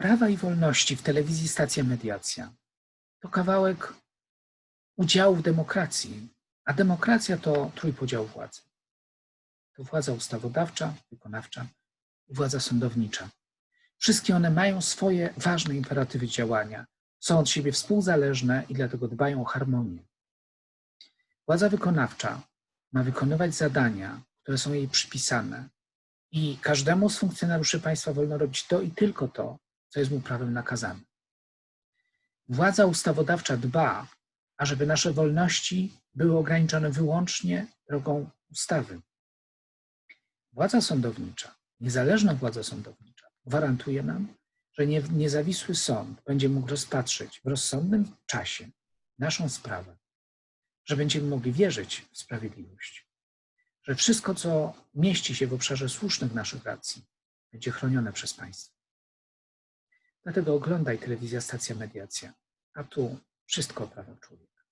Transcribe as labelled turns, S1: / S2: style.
S1: Prawa i wolności w telewizji Stacja Mediacja to kawałek udziału w demokracji, a demokracja to trójpodział władzy. To władza ustawodawcza, wykonawcza i władza sądownicza. Wszystkie one mają swoje ważne imperatywy działania, są od siebie współzależne i dlatego dbają o harmonię. Władza wykonawcza ma wykonywać zadania, które są jej przypisane, i każdemu z funkcjonariuszy państwa wolno robić to i tylko to, co jest mu prawem nakazane. Władza ustawodawcza dba, ażeby nasze wolności były ograniczone wyłącznie drogą ustawy. Władza sądownicza, niezależna władza sądownicza, gwarantuje nam, że nie, niezawisły sąd będzie mógł rozpatrzeć w rozsądnym czasie naszą sprawę, że będziemy mogli wierzyć w sprawiedliwość, że wszystko, co mieści się w obszarze słusznych naszych racji, będzie chronione przez państwo. Dlatego oglądaj telewizja Stacja Mediacja, a tu wszystko o prawach człowieka.